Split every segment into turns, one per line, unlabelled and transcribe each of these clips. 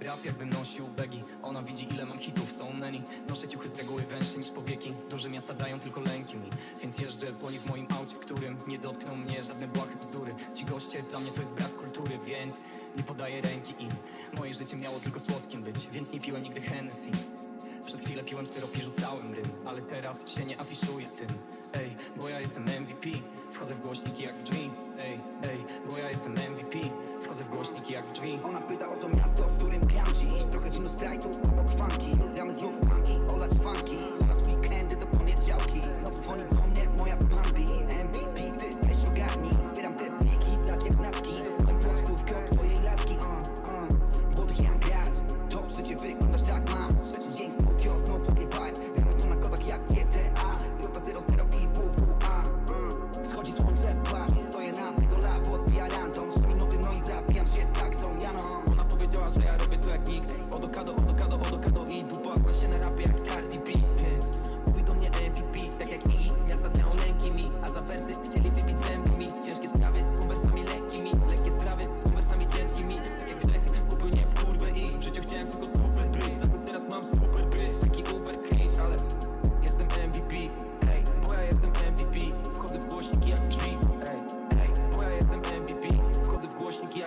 Rap jakbym nosił begi. Ona widzi ile mam hitów, so many. Noszę ciuchy z reguły węższe niż powieki. Duże miasta dają tylko lęki mi. Więc jeżdżę po nich w moim aucie, którym Nie dotkną mnie żadne błahe bzdury. Ci goście, dla mnie to jest brak kultury Więc nie podaję ręki im. Moje życie miało tylko słodkim być Więc nie piłem nigdy Hennessy. Przez chwilę piłem syrop i rzucałem rym Ale teraz się nie afiszuję tym. Ej, bo ja jestem MVP Wchodzę w głośniki jak w drzwi. Ej, ej, bo ja jestem MVP Wchodzę w głośniki jak w drzwi.
Ona pyta o to miasto, w którym nos pra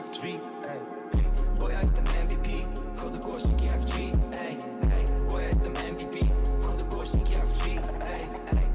Step